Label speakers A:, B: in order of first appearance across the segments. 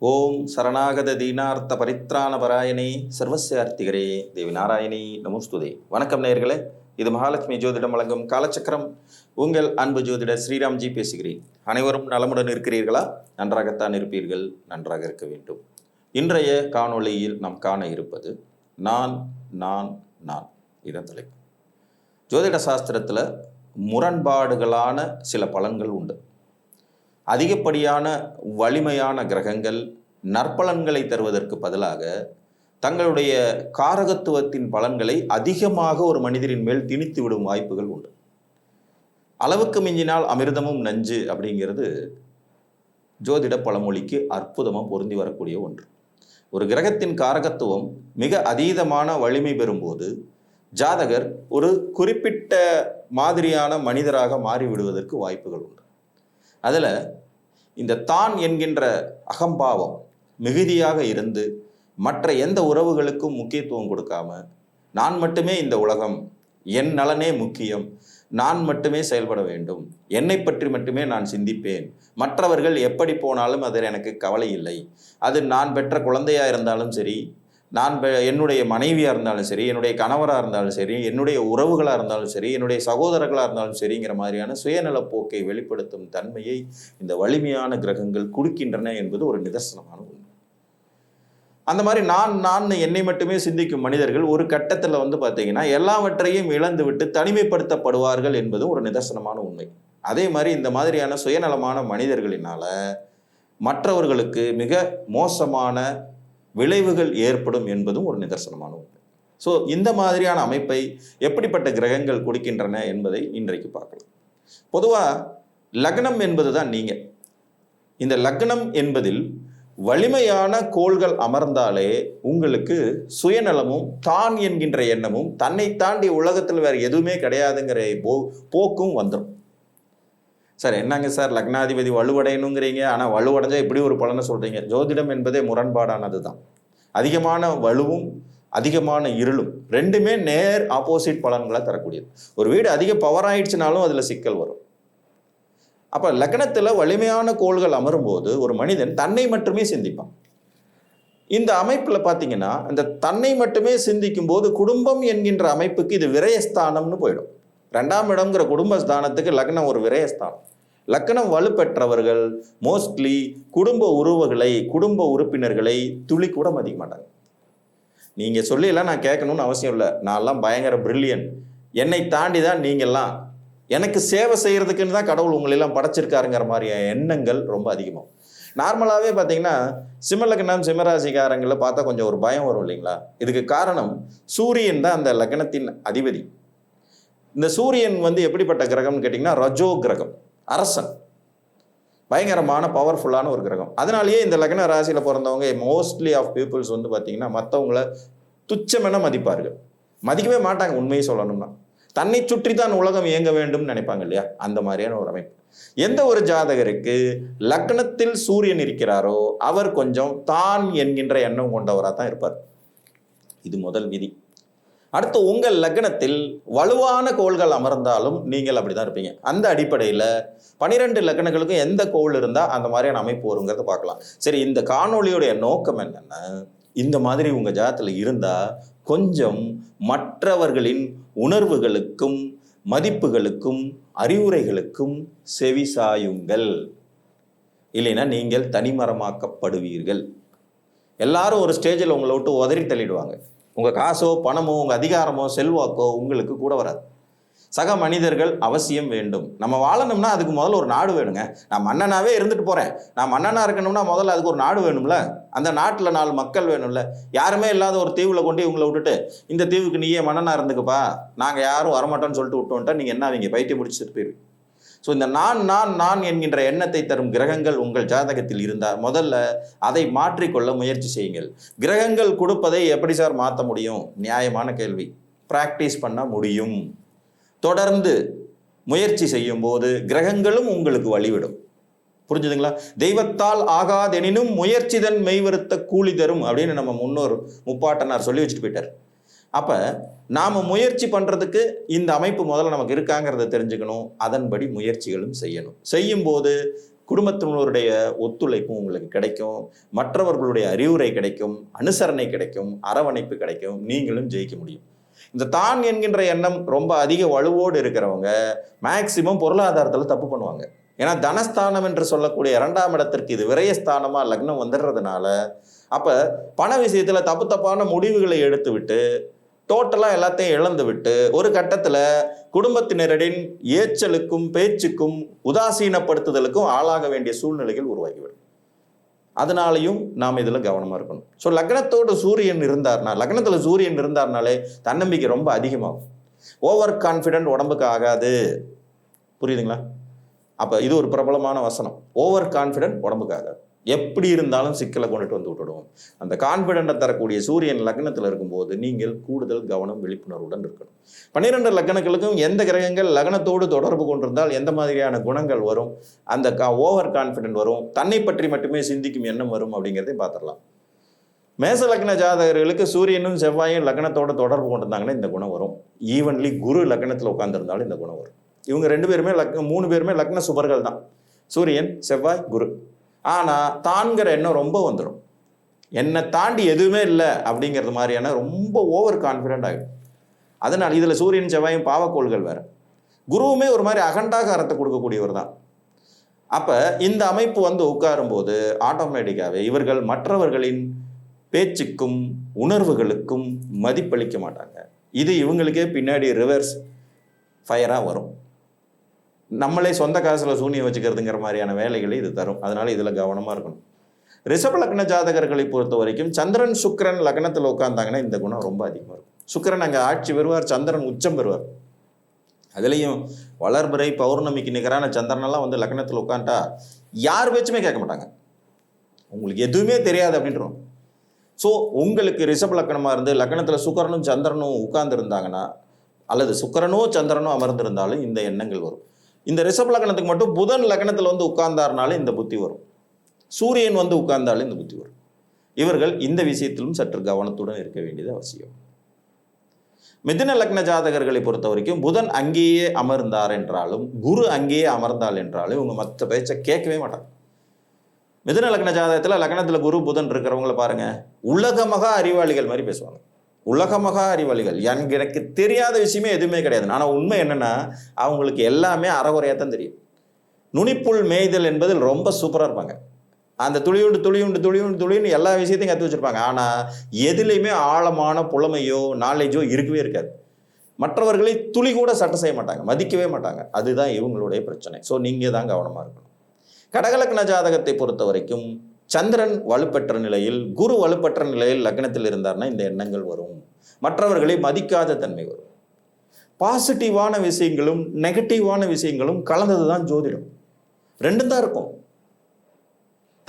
A: ஓம் சரணாகத தீனார்த்த பரித்ராண பராயணே சர்வசியார்த்திகரே தேவி நாராயணி நமோஸ்துதே. வணக்கம் நேர்களே இது மகாலட்சுமி ஜோதிடம் வழங்கும் காலச்சக்கரம். உங்கள் அன்பு ஜோதிடர் ஸ்ரீராம்ஜி பேசுகிறேன். அனைவரும் நலமுடன் இருக்கிறீர்களா? நன்றாகத்தான் இருப்பீர்கள் நன்றாக இருக்க வேண்டும். இன்றைய காணொளியில் நாம் காண இருப்பது நான் நான் நான். இதன் தலைப்பு. ஜோதிட சாஸ்திரத்தில் முரண்பாடுகளான சில பலன்கள் உண்டு. அதிகப்படியான வலிமையான கிரகங்கள் நற்பலன்களை தருவதற்கு பதிலாக தங்களுடைய காரகத்துவத்தின் பலன்களை அதிகமாக ஒரு மனிதரின் மேல் திணித்து விடும் வாய்ப்புகள் உண்டு. அளவுக்கு மிஞ்சினால் அமிர்தமும் நஞ்சு அப்படிங்கிறது ஜோதிட பழமொழிக்கு அற்புதமாக பொருந்தி வரக்கூடிய ஒன்று. ஒரு கிரகத்தின் காரகத்துவம் மிக அதீதமான வலிமை பெறும்போது ஜாதகர் ஒரு குறிப்பிட்ட மாதிரியான மனிதராக மாறிவிடுவதற்கு வாய்ப்புகள் உண்டு. அதில் இந்த தான் என்கின்ற அகம்பாவம் மிகுதியாக இருந்து மற்ற எந்த உறவுகளுக்கும் முக்கியத்துவம் கொடுக்காம நான் மட்டுமே இந்த உலகம் என் நலனே முக்கியம் நான் மட்டுமே செயல்பட வேண்டும் என்னை பற்றி மட்டுமே நான் சிந்திப்பேன் மற்றவர்கள் எப்படி போனாலும் அதில் எனக்கு கவலை இல்லை அது நான் பெற்ற குழந்தையா இருந்தாலும் சரி நான் பெ- என்னுடைய மனைவியாக இருந்தாலும் சரி என்னுடைய கணவராக இருந்தாலும் சரி என்னுடைய உறவுகளாக இருந்தாலும் சரி என்னுடைய சகோதரர்களாக இருந்தாலும் சரிங்கிற மாதிரியான சுயநலப் போக்கை வெளிப்படுத்தும் தன்மையை இந்த வலிமையான கிரகங்கள் கொடுக்கின்றன என்பது ஒரு நிதர்சனமான உண்மை. அந்த மாதிரி நான் நான் என்னை மட்டுமே சிந்திக்கும் மனிதர்கள் ஒரு கட்டத்தில் வந்து பார்த்தீங்கன்னா எல்லாவற்றையும் இழந்து விட்டு தனிமைப்படுத்தப்படுவார்கள் என்பது ஒரு நிதர்சனமான உண்மை. அதே மாதிரி இந்த மாதிரியான சுயநலமான மனிதர்களினால மற்றவர்களுக்கு மிக மோசமான விளைவுகள் ஏற்படும் என்பதும் ஒரு நிதர்சனமான உண்மை. ஸோ இந்த மாதிரியான அமைப்பை எப்படிப்பட்ட கிரகங்கள் கொடுக்கின்றன என்பதை இன்றைக்கு பார்க்கலாம். பொதுவாக லக்னம் என்பது தான் நீங்கள் இந்த லக்னம் என்பதில் வலிமையான கோள்கள் அமர்ந்தாலே உங்களுக்கு சுயநலமும் தான் என்கின்ற எண்ணமும் தன்னை தாண்டி உலகத்தில் வேறு எதுவுமே கிடையாதுங்கிற போ போக்கும் வந்துடும் சார் என்னங்க சார் லக்னாதிபதி வலுவடையணுங்கிறீங்க? ஆனால் வலுவடைஞ்சால் இப்படி ஒரு பலனை சொல்கிறீங்க ஜோதிடம் என்பதே முரண்பாடானது தான் அதிகமான வலுவும் அதிகமான இருளும் ரெண்டுமே நேர் ஆப்போசிட் பலன்களை தரக்கூடியது. ஒரு வீடு அதிக பவர் ஆயிடுச்சுனாலும் அதில் சிக்கல் வரும். அப்போ லக்னத்தில் வலிமையான கோள்கள் அமரும்போது ஒரு மனிதன் தன்னை மட்டுமே சிந்திப்பான். இந்த அமைப்பில் பார்த்தீங்கன்னா இந்த தன்னை மட்டுமே சிந்திக்கும் போது குடும்பம் என்கின்ற அமைப்புக்கு இது விரயஸ்தானம்னு போயிடும். ரெண்டாம் இடம்ங்கிற குடும்பஸ்தானத்துக்கு லக்னம் ஒரு விரயஸ்தானம். லக்கணம் வலுப்பெற்றவர்கள் மோஸ்ட்லி குடும்ப உறவுகளை குடும்ப உறுப்பினர்களை துளி கூட மதிக்க மாட்டாங்க. நீங்கள் சொல்லியெல்லாம் நான் கேட்கணும்னு அவசியம் இல்லை. நான்லாம் பயங்கர பிரில்லியன் என்னை தாண்டி தான் நீங்கள்லாம். எனக்கு சேவை செய்கிறதுக்குன்னு தான் கடவுள் உங்களெல்லாம் படைச்சிருக்காருங்கிற மாதிரி எண்ணங்கள் ரொம்ப அதிகமாகும். நார்மலாகவே பார்த்தீங்கன்னா சிம்மலக்னம் சிம்மராசிக்காரங்களை பார்த்தா கொஞ்சம் ஒரு பயம் வரும் இல்லைங்களா? இதுக்கு காரணம் சூரியன் தான் அந்த லக்னத்தின் அதிபதி. இந்த சூரியன் வந்து எப்படிப்பட்ட கிரகம்னு கேட்டிங்கன்னா ரஜோ கிரகம். அரசன். பயங்கரமான பவர்ஃபுல்லான ஒரு கிரகம். அதனாலேயே இந்த லக்ன ராசியில் பிறந்தவங்க மோஸ்ட்லி ஆஃப் பீப்புள்ஸ் வந்து பார்த்தீங்கன்னா மற்றவங்கள துச்சமென மதிப்பார்கள். மதிக்கவே மாட்டாங்க உண்மையை சொல்லணும்னா. தன்னை சுற்றி தான் உலகம் இயங்க வேண்டும் நினைப்பாங்க இல்லையா? அந்த மாதிரியான ஒரு அமைப்பு. எந்த ஒரு ஜாதகருக்கு லக்னத்தில் சூரியன் இருக்கிறாரோ அவர் கொஞ்சம் தான் என்கின்ற எண்ணம் கொண்டவராக தான் இருப்பார். இது முதல் விதி. அடுத்து உங்கள் லக்னத்தில் வலுவான கோள்கள் அமர்ந்தாலும் நீங்கள் அப்படிதான் இருப்பீங்க. அந்த அடிப்படையில் பனிரெண்டு லக்னங்களுக்கும் எந்த கோள் இருந்தால் அந்த மாதிரியான அமைப்பு வருங்கிறத பார்க்கலாம். சரி இந்த காணொளியுடைய நோக்கம் என்னென்னா இந்த மாதிரி உங்கள் ஜாதத்தில் இருந்தால் கொஞ்சம் மற்றவர்களின் உணர்வுகளுக்கும் மதிப்புகளுக்கும் அறிவுரைகளுக்கும் செவிசாயுங்கள் இல்லைன்னா நீங்கள் தனிமரமாக்கப்படுவீர்கள். எல்லாரும் ஒரு ஸ்டேஜில் உங்களை விட்டு உதறி தள்ளிடுவாங்க. உங்கள் காசோ பணமோ உங்கள் அதிகாரமோ செல்வாக்கோ உங்களுக்கு கூட வராது. சக மனிதர்கள் அவசியம் வேண்டும். நம்ம வாழணும்னா அதுக்கு முதல்ல ஒரு நாடு வேணுங்க. நான் மன்னனாவே இருந்துட்டு போகிறேன் நான் மன்னனாக இருக்கணும்னா முதல்ல அதுக்கு ஒரு நாடு வேணும்ல? அந்த நாட்டில் நாலு மக்கள் வேணும்ல? யாருமே இல்லாத ஒரு தீவில் கொண்டு இவங்களை விட்டுட்டு இந்த தீவுக்கு நீயே மன்னனாக இருந்துக்குப்பா. நாங்கள் யாரும் வரமாட்டோம்னு சொல்லிட்டு விட்டோன்ட்டா நீங்கள் என்ன அவங்க பைத்தியம் முடிச்சுட்டு போயிருவீங்க? ஸோ இந்த நான் நான் நான் என்கின்ற எண்ணத்தை தரும் கிரகங்கள் உங்கள் ஜாதகத்தில் இருந்தால் முதல்ல அதை மாற்றிக்கொள்ள முயற்சி செய்யுங்கள். கிரகங்கள் கொடுப்பதை எப்படி சார் மாற்ற முடியும்? நியாயமான கேள்வி. ப்ராக்டிஸ் பண்ண முடியும். தொடர்ந்து முயற்சி செய்யும் போது கிரகங்களும் உங்களுக்கு வழிவிடும். புரிஞ்சுதுங்களா? தெய்வத்தால் ஆகாதெனினும் முயற்சிதன் மெய்வருத்த கூலி தரும் அப்படின்னு நம்ம முன்னோர் முப்பாட்டனார் சொல்லி வச்சுட்டு போயிட்டார். அப்போ நாம் முயற்சி பண்ணுறதுக்கு இந்த அமைப்பு முதல்ல நமக்கு இருக்காங்கிறத தெரிஞ்சுக்கணும். அதன்படி முயற்சிகளும் செய்யணும். செய்யும்போது குடும்பத்தினருடைய ஒத்துழைப்பும் உங்களுக்கு கிடைக்கும். மற்றவர்களுடைய அறிவுரை கிடைக்கும். அனுசரணை கிடைக்கும். அரவணைப்பு கிடைக்கும். நீங்களும் ஜெயிக்க முடியும். இந்த தான் என்கின்ற எண்ணம் ரொம்ப அதிக வலுவோடு இருக்கிறவங்க மேக்சிமம் பொருளாதாரத்தில் தப்பு பண்ணுவாங்க. ஏன்னா தனஸ்தானம் என்று சொல்லக்கூடிய இரண்டாம் இடத்திற்கு இது விரயஸ்தானமாக லக்னம் வந்துடுறதுனால அப்போ பண விஷயத்தில் தப்பு தப்பான முடிவுகளை எடுத்துவிட்டு டோட்டலாக எல்லாத்தையும் இழந்து விட்டு ஒரு கட்டத்தில் குடும்பத்தினரின் ஏச்சலுக்கும் பேச்சுக்கும் உதாசீனப்படுத்துதலுக்கும் ஆளாக வேண்டிய சூழ்நிலைகள் உருவாகிவிடும். அதனாலையும் நாம் இதில் கவனமாக இருக்கணும். ஸோ லக்னத்தோட சூரியன் இருந்தார்னா லக்னத்தில் சூரியன் இருந்தார்னாலே தன்னம்பிக்கை ரொம்ப அதிகமாகும். ஓவர் கான்ஃபிடென்ட் உடம்புக்கு ஆகாது. புரியுதுங்களா? அப்போ இது ஒரு பிரபலமான வசனம். ஓவர் கான்ஃபிடென்ட் உடம்புக்கு ஆகாது. எப்படி இருந்தாலும் சிக்கலை கொண்டுட்டு வந்து அந்த கான்ஃபிடென்ட்டை தரக்கூடிய சூரியன் லக்னத்தில் இருக்கும்போது நீங்கள் கூடுதல் கவனம் விழிப்புணர்வுடன் இருக்கணும். பன்னிரெண்டு லக்னங்களுக்கும் எந்த கிரகங்கள் லக்னத்தோடு தொடர்பு கொண்டிருந்தால் எந்த மாதிரியான குணங்கள் வரும்? அந்த ஓவர் கான்ஃபிடென்ட் வரும். தன்னை பற்றி மட்டுமே சிந்திக்கும் எண்ணம் வரும் அப்படிங்கிறதையும் பார்த்துடலாம். மேச லக்ன ஜாதகர்களுக்கு சூரியனும் செவ்வாயும் லக்னத்தோட தொடர்பு கொண்டிருந்தாங்கன்னா இந்த குணம் வரும். ஈவன்லி குரு லக்னத்தில் உட்காந்துருந்தாலும் இந்த குணம் வரும். இவங்க ரெண்டு பேருமே லக் மூணு பேருமே லக்ன சுபர்கள் தான் சூரியன் செவ்வாய் குரு. ஆனால் தான்கிற எண்ணம் ரொம்ப வந்துடும் என்னை தாண்டி எதுவுமே இல்லை அப்படிங்கிறது மாதிரியான ரொம்ப ஓவர் கான்ஃபிடென்ட் ஆகிடும் அதனால் இதில் சூரியன் செவ்வாயும் பாவக்கோள்கள் வேறு. குருவுமே ஒரு மாதிரி அகண்டாகாரத்தை கொடுக்கக்கூடியவர் தான். அப்போ இந்த அமைப்பு வந்து உட்காரும்போது ஆட்டோமேட்டிக்காகவே இவர்கள் மற்றவர்களின் பேச்சுக்கும் உணர்வுகளுக்கும் மதிப்பளிக்க மாட்டாங்க. இது இவங்களுக்கே பின்னாடி ரிவர்ஸ் ஃபயராக வரும். நம்மளே சொந்த காசில் சூனியம் வச்சுக்கிறதுங்கிற மாதிரியான வேலைகளை இது தரும். அதனால இதில் கவனமாக இருக்கணும். ரிஷப லக்ன ஜாதகர்களை பொறுத்த வரைக்கும் சந்திரன் சுக்கிரன் லக்னத்தில் உட்காந்தாங்கன்னா இந்த குணம் ரொம்ப அதிகமாக இருக்கும். சுக்கிரன் அங்கே ஆட்சி பெறுவார் சந்திரன் உச்சம் பெறுவார். அதுலேயும் வளர்பிறை பௌர்ணமிக்கு நிகரான சந்திரனெல்லாம் வந்து லக்னத்தில் உட்காந்துட்டா யார் பேச்சுமே கேட்க மாட்டாங்க. உங்களுக்கு எதுவுமே தெரியாது அப்படின்றோம். ஸோ உங்களுக்கு ரிஷப் லக்னமாக இருந்து லக்னத்தில் சுக்கரனும் சந்திரனும் உட்கார்ந்துருந்தாங்கன்னா அல்லது சுக்கரனோ சந்திரனோ அமர்ந்திருந்தாலும் இந்த எண்ணங்கள் வரும். இந்த ரிஷப் லக்னத்துக்கு மட்டும் புதன் லக்னத்தில் வந்து உட்கார்ந்தாருனாலும் இந்த புத்தி வரும். சூரியன் வந்து உட்கார்ந்தாலும் இந்த புத்தி வரும். இவர்கள் இந்த விஷயத்திலும் சற்று கவனத்துடன் இருக்க வேண்டியது அவசியம். மிதுன லக்ன ஜாதகர்களை பொறுத்த வரைக்கும் புதன் அங்கேயே அமர்ந்தார் என்றாலும் குரு அங்கேயே அமர்ந்தால் என்றாலும் இவங்க மற்ற பேச்சை கேட்கவே மாட்டாங்க. மிதுன லக்ன ஜாதகத்தில் லக்னத்தில் குரு புதன் இருக்கிறவங்கள பாருங்க. உலகமகா அறிவாளிகள் மாதிரி பேசுவாங்க. உலகமகா அறிவாளிகள். எனக்கு எனக்கு தெரியாத விஷயமே எதுவுமே கிடையாது. ஆனால் உண்மை என்னன்னா அவங்களுக்கு எல்லாமே அறகுறையாக தான் தெரியும். நுனிப்புள் மேய்தல் என்பதில் ரொம்ப சூப்பராக இருப்பாங்க. அந்த துளியுண்டு துளியுண்டு துளியுண்டு துளின்னு எல்லா விஷயத்தையும் கற்று வச்சுருப்பாங்க. ஆனால் எதுலேயுமே ஆழமான புலமையோ நாலேஜோ இருக்கவே இருக்காது. மற்றவர்களை துளி கூட சட்டை செய்ய மாட்டாங்க மதிக்கவே மாட்டாங்க. அதுதான் இவங்களுடைய பிரச்சனை. ஸோ நீங்கள் தான் கவனமாக இருக்கணும். கடகலக்ன ஜாதகத்தை பொறுத்த வரைக்கும் சந்திரன் வலுப்பெற்ற நிலையில் குரு வலுப்பெற்ற நிலையில் லக்னத்தில் இருந்தார்னா இந்த எண்ணங்கள் வரும். மற்றவர்களை மதிக்காத தன்மை வரும். பாசிட்டிவான விஷயங்களும் நெகட்டிவான விஷயங்களும் கலந்தது தான் ஜோதிடம். ரெண்டும் தான் இருக்கும்.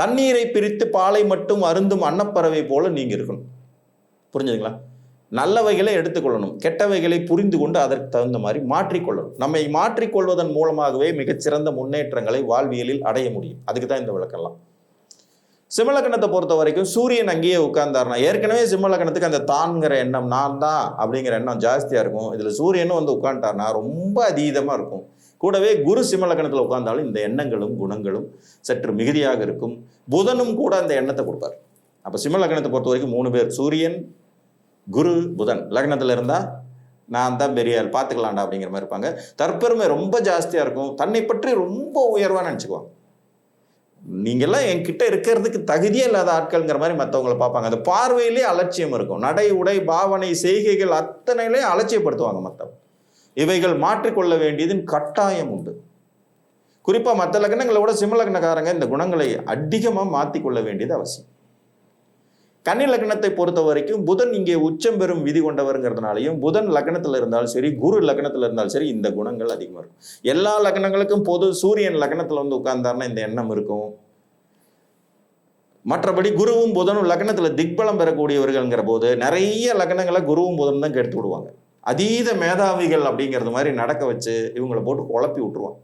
A: தண்ணீரை பிரித்து பாலை மட்டும் அருந்தும் அன்னப்பறவை போல நீங்க இருக்கணும். புரிஞ்சுதுங்களா? நல்லவைகளை எடுத்துக்கொள்ளணும். கெட்டவைகளை புரிந்து கொண்டு அதற்கு தகுந்த மாதிரி மாற்றிக்கொள்ளணும். நம்மை மாற்றிக்கொள்வதன் மூலமாகவே மிகச்சிறந்த முன்னேற்றங்களை வாழ்வியலில் அடைய முடியும். அதுக்கு தான் இந்த விளக்கெல்லாம் சிம்மலக்கணத்தை பொறுத்த வரைக்கும் சூரியன் அங்கேயே உட்கார்ந்தாருனா ஏற்கனவே சிம்மலக்கணத்துக்கு அந்த தான்கிற எண்ணம் நான் தான் அப்படிங்கிற எண்ணம் ஜாஸ்தியாக இருக்கும். இதில் சூரியனும் வந்து உட்காந்துட்டார்னா ரொம்ப அதீதமாக இருக்கும். கூடவே குரு சிம்மலக்கணத்தில் உட்கார்ந்தாலும் இந்த எண்ணங்களும் குணங்களும் சற்று மிகுதியாக இருக்கும். புதனும் கூட அந்த எண்ணத்தை கொடுப்பார். அப்போ சிம்மலக்கணத்தை பொறுத்த வரைக்கும் மூணு பேர் சூரியன் குரு புதன். லக்னத்தில் இருந்தால் நான் தான் பெரிய ஆள் பார்த்துக்கலாம்டா அப்படிங்கிற மாதிரி இருப்பாங்க. தற்பெருமை ரொம்ப ஜாஸ்தியாக இருக்கும். தன்னை பற்றி ரொம்ப உயர்வாக நினச்சிக்குவாங்க. நீங்கள்லாம் என்கிட்ட இருக்கிறதுக்கு தகுதியே இல்லாத ஆட்கள்ங்கிற மாதிரி மற்றவங்கள பார்ப்பாங்க. அந்த பார்வையிலே அலட்சியம் இருக்கும். நடை உடை பாவனை செய்கைகள் அத்தனையிலே அலட்சியப்படுத்துவாங்க மற்றவங்க இவைகள் மாற்றிக்கொள்ள வேண்டியதின் கட்டாயம் உண்டு. குறிப்பாக மற்ற லக்னங்களை விட சிம்ம லக்னக்காரங்க இந்த குணங்களை அதிகமாக மாற்றிக்கொள்ள வேண்டியது அவசியம். கன்னி லக்னத்தை பொறுத்த வரைக்கும் புதன் இங்கே உச்சம் பெறும் விதி கொண்டவருங்கிறதுனாலையும் புதன் லக்னத்தில் இருந்தாலும் சரி குரு லக்னத்தில் இருந்தாலும் சரி இந்த குணங்கள் அதிகமாக இருக்கும். எல்லா லக்னங்களுக்கும் பொது சூரியன் லக்னத்தில் வந்து உட்கார்ந்தாருன்னா இந்த எண்ணம் இருக்கும். மற்றபடி குருவும் புதனும் லக்னத்தில் திக்பலம் பெறக்கூடியவர்கள்ங்கிற போது நிறைய லக்னங்களை குருவும் புதனும் தான் கெடுத்து விடுவாங்க. அதீத மேதாவிகள் அப்படிங்கிறது மாதிரி நடக்க வச்சு இவங்களை போட்டு குழப்பி விட்டுருவான்.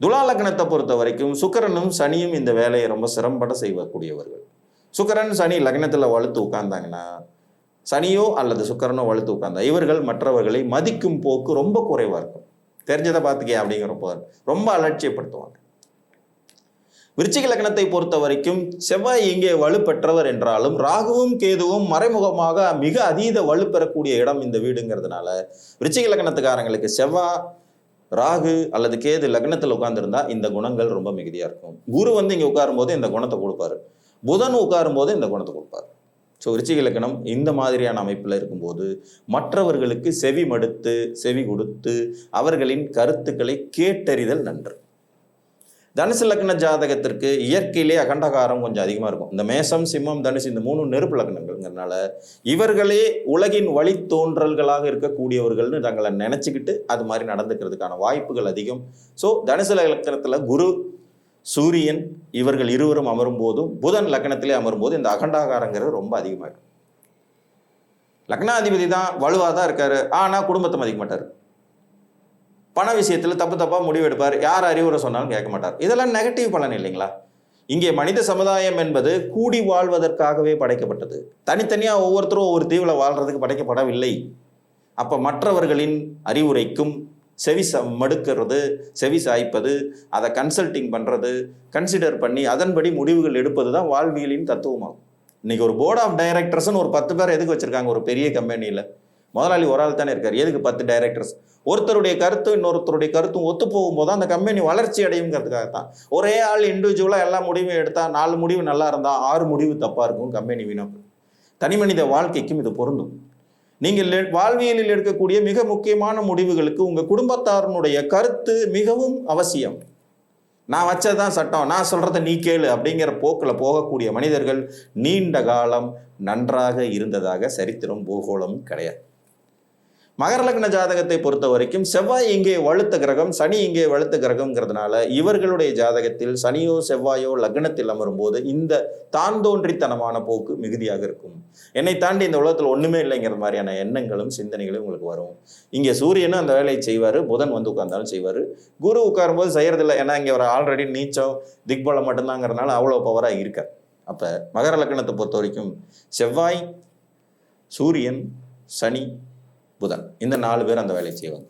A: துலா லக்னத்தை பொறுத்த வரைக்கும் சுக்கரனும் சனியும் இந்த வேலையை ரொம்ப சிரமப்பட செய்யக்கூடியவர்கள் சுக்கரன் சனி லக்னத்தில் வலுத்து உட்கார்ந்தாங்கன்னா சனியோ அல்லது சுக்கரனோ வலுத்து உட்கார்ந்தா இவர்கள் மற்றவர்களை மதிக்கும் போக்கு ரொம்ப குறைவாக இருக்கும். தெரிஞ்சதை பார்த்துக்கே அப்படிங்கிறப்போ ரொம்ப அலட்சியப்படுத்துவாங்க. விருச்சிக லக்னத்தை பொறுத்த வரைக்கும் செவ்வாய் இங்கே வலுப்பெற்றவர் என்றாலும் ராகுவும் கேதுவும் மறைமுகமாக மிக அதீத வலுப்பெறக்கூடிய இடம் இந்த வீடுங்கிறதுனால விருச்சிக லக்னத்துக்காரங்களுக்கு செவ்வாய் ராகு அல்லது கேது லக்னத்தில் உட்கார்ந்துருந்தா இந்த குணங்கள் ரொம்ப மிகுதியாக இருக்கும். குரு வந்து இங்கே உட்காரும்போது இந்த குணத்தை கொடுப்பாரு. புதன் உட்காரும்போது இந்த குணத்தை கொடுப்பாரு. ஸோ விருச்சிக இலக்கணம் இந்த மாதிரியான அமைப்பில் இருக்கும்போது மற்றவர்களுக்கு செவி மடுத்து செவி கொடுத்து அவர்களின் கருத்துக்களை கேட்டறிதல் நன்று. தனுசு லக்ன ஜாதகத்திற்கு இயற்கையிலே அகண்டகாரம் கொஞ்சம் அதிகமாக இருக்கும். இந்த மேசம் சிம்மம் தனுசு இந்த மூணு நெருப்பு லக்னங்கள்ங்கிறனால இவர்களே உலகின் வழித்தோன்றல்களாக இருக்கக்கூடியவர்கள்னு தங்களை நினச்சிக்கிட்டு அது மாதிரி நடந்துக்கிறதுக்கான வாய்ப்புகள் அதிகம். ஸோ தனுசு லக்னத்தில் குரு சூரியன் இவர்கள் இருவரும் அமரும் போதும் புதன் லக்னத்திலே அமரும் போது இந்த அகண்டாகாரங்கிறது ரொம்ப அதிகமாகிடும் லக்னாதிபதி தான் வலுவாக தான் இருக்காரு. ஆனால் குடும்பத்தை மதிக்க மாட்டார். பண விஷயத்தில் தப்பு தப்பாக முடிவு எடுப்பார். யார் அறிவுரை சொன்னாலும் கேட்க மாட்டார். இதெல்லாம் நெகட்டிவ் பலன் இல்லைங்களா? இங்கே மனித சமுதாயம் என்பது கூடி வாழ்வதற்காகவே படைக்கப்பட்டது. தனித்தனியாக ஒவ்வொருத்தரும் ஒவ்வொரு தீவில் வாழ்றதுக்கு படைக்கப்படவில்லை. அப்போ மற்றவர்களின் அறிவுரைக்கும் செவி ச மடுக்கிறது செவி சாய்ப்பது அதை கன்சல்டிங் பண்ணுறது கன்சிடர் பண்ணி அதன்படி முடிவுகள் எடுப்பது தான் வாழ்வியலின் தத்துவமாகும். இன்னைக்கு ஒரு போர்ட் ஆஃப் டைரக்டர்ஸ்னு ஒரு பத்து பேர் எதுக்கு வச்சிருக்காங்க? ஒரு பெரிய கம்பெனியில் முதலாளி ஒரு ஆள் தானே இருக்கார். எதுக்கு பத்து டைரக்டர்ஸ் ஒருத்தருடைய கருத்தும் இன்னொருத்தருடைய கருத்தும் ஒத்து போகும்போது அந்த கம்பெனி வளர்ச்சி அடையுங்கிறதுக்காக தான் ஒரே ஆள் இண்டிவிஜுவலாக எல்லா முடிவும் எடுத்தால் நாலு முடிவு நல்லா இருந்தால் ஆறு முடிவு தப்பாக இருக்கும் கம்பெனி வீணாக தனி மனித வாழ்க்கைக்கும் இது பொருந்தும். நீங்கள் வாழ்வியலில் எடுக்கக்கூடிய மிக முக்கியமான முடிவுகளுக்கு உங்கள் குடும்பத்தாரனுடைய கருத்து மிகவும் அவசியம். நான் வச்சதான் சட்டம். நான் சொல்கிறத நீ கேளு அப்படிங்கிற போக்கில் போகக்கூடிய மனிதர்கள் நீண்ட காலம் நன்றாக இருந்ததாக சரித்திரம் பூகோளம் கிடையாது. மகர லக்ன ஜாதகத்தை பொறுத்த வரைக்கும் செவ்வாய் இங்கே வலுத்த கிரகம் சனி இங்கே வலுத்த கிரகம்ங்கிறதுனால இவர்களுடைய ஜாதகத்தில் சனியோ செவ்வாயோ லக்னத்தில் அமரும் போது இந்த தாந்தோன்றித்தனமான போக்கு மிகுதியாக இருக்கும். என்னை தாண்டி இந்த உலகத்தில் ஒண்ணுமே இல்லைங்கிற மாதிரியான எண்ணங்களும் சிந்தனைகளும் உங்களுக்கு வரும். இங்கே சூரியனும் அந்த வேலையை செய்வார் புதன் வந்து உட்கார்ந்தாலும் செய்வார். குரு உட்காரும்போது செய்யறதில்ல ஏன்னா இங்கே ஒரு ஆல்ரெடி நீச்சம் திக்பலம் மட்டும்தாங்கிறதுனால அவ்வளோ பவராக இருக்கார். அப்போ மகர லக்னத்தை பொறுத்த வரைக்கும் செவ்வாய் சூரியன் சனி புதன். இந்த நாலு பேர் அந்த வேலையை செய்வாங்க.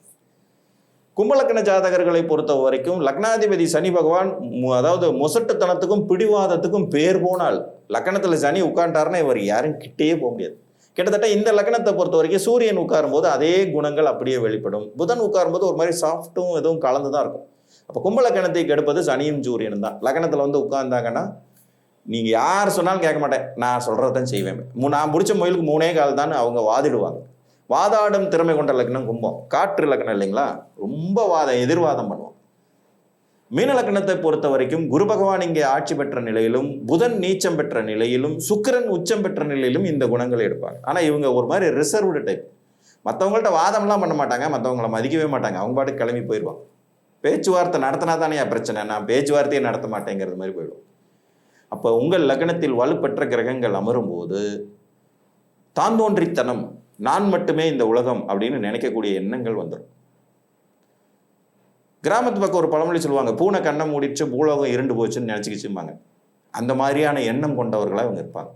A: கும்பலக்கண ஜாதகர்களை பொறுத்த வரைக்கும் லக்னாதிபதி சனி பகவான் அதாவது முசட்டுத்தனத்துக்கும் பிடிவாதத்துக்கும் பேர் போனால் லக்னத்தில் சனி உட்காண்டாருன்னா இவர் யாரும் கிட்டேயே போக முடியாது. கிட்டத்தட்ட இந்த லக்னத்தை பொறுத்த வரைக்கும் சூரியன் உட்காரும்போது அதே குணங்கள் அப்படியே வெளிப்படும். புதன் உட்காரும்போது ஒரு மாதிரி சாஃப்ட்டும் எதுவும் கலந்து தான் இருக்கும். அப்போ கும்பலக்கணத்தை கெடுப்பது சனியும் சூரியனும் தான். லக்னத்தில் வந்து உட்கார்ந்தாங்கன்னா நீங்கள் யார் சொன்னாலும் கேட்க மாட்டேன். நான் சொல்கிறதான் செய்வேன். மூ- நான் பிடிச்ச முயலுக்கு மூணே கால் தான் அவங்க வாதிடுவாங்க. வாதாடும் திறமை கொண்ட லக்னம் கும்பம். காற்று லக்னம் இல்லைங்களா? ரொம்ப வாதம் எதிர்வாதம் பண்ணுவோம் மீன லக்னத்தை பொறுத்த வரைக்கும் குரு பகவான் இங்கே ஆட்சி பெற்ற நிலையிலும் புதன் நீச்சம் பெற்ற நிலையிலும் சுக்கிரன் உச்சம் பெற்ற நிலையிலும் இந்த குணங்களை எடுப்பாங்க. ஆனால் இவங்க ஒரு மாதிரி ரிசர்வ்டு டைப் மற்றவங்கள்ட்ட வாதம்லாம் பண்ண மாட்டாங்க மற்றவங்கள மதிக்கவே மாட்டாங்க. அவங்க பாட்டுக்கு கிளம்பி போயிடுவாங்க. பேச்சுவார்த்தை நடத்தினா தானே பிரச்சனை? நான் பேச்சுவார்த்தையை நடத்த மாட்டேங்கிறது மாதிரி போயிடும். அப்போ உங்கள் லக்னத்தில் வலுப்பெற்ற கிரகங்கள் அமரும்போது தாந்தோன்றித்தனம் நான் மட்டுமே இந்த உலகம் அப்படின்னு நினைக்கக்கூடிய எண்ணங்கள் வந்துடும். கிராமத்து பக்கம் ஒரு பழமொழி சொல்லுவாங்க பூனை கண்ணை மூடிச்சு பூலோகம் இருண்டு போச்சுன்னு நினச்சிக்கிச்சும்பாங்க. அந்த மாதிரியான எண்ணம் கொண்டவர்களாக இவங்க இருப்பாங்க.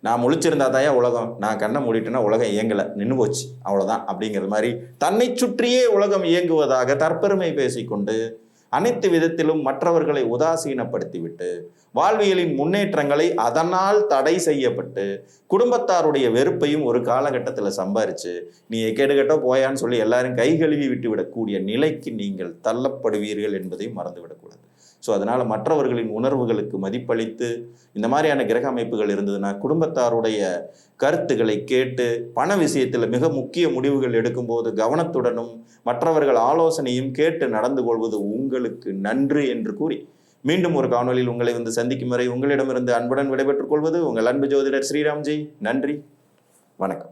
A: நான் முழிச்சிருந்தா தாயா உலகம் நான் கண்ணை மூடிட்டேன்னா உலகம் இயங்கலை நின்று போச்சு அவ்வளோதான் அப்படிங்கிற மாதிரி தன்னை சுற்றியே உலகம் இயங்குவதாக தற்பெருமை பேசிக்கொண்டு அனைத்து விதத்திலும் மற்றவர்களை உதாசீனப்படுத்திவிட்டு வாழ்வியலின் முன்னேற்றங்களை அதனால் தடை செய்யப்பட்டு குடும்பத்தாருடைய வெறுப்பையும் ஒரு காலகட்டத்தில் சம்பாரித்து நீ கேடுகட்ட போயான்னு சொல்லி எல்லாரும் கை கழுவி விட்டுவிடக்கூடிய நிலைக்கு நீங்கள் தள்ளப்படுவீர்கள் என்பதையும் மறந்துவிடக்கூடாது. ஸோ அதனால் மற்றவர்களின் உணர்வுகளுக்கு மதிப்பளித்து இந்த மாதிரியான கிரக அமைப்புகள் இருந்ததுன்னா குடும்பத்தாருடைய கருத்துக்களை கேட்டு பண விஷயத்தில் மிக முக்கிய முடிவுகள் எடுக்கும்போது கவனத்துடனும் மற்றவர்கள் ஆலோசனையும் கேட்டு நடந்து கொள்வது உங்களுக்கு நன்று என்று கூறி மீண்டும் ஒரு காணொலியில் உங்களை வந்து சந்திக்கும் வரை உங்களிடமிருந்து அன்புடன் விடைபெற்றுக் கொள்வது உங்கள் அன்பு ஜோதிடர் ஸ்ரீராம்ஜி. நன்றி. வணக்கம்.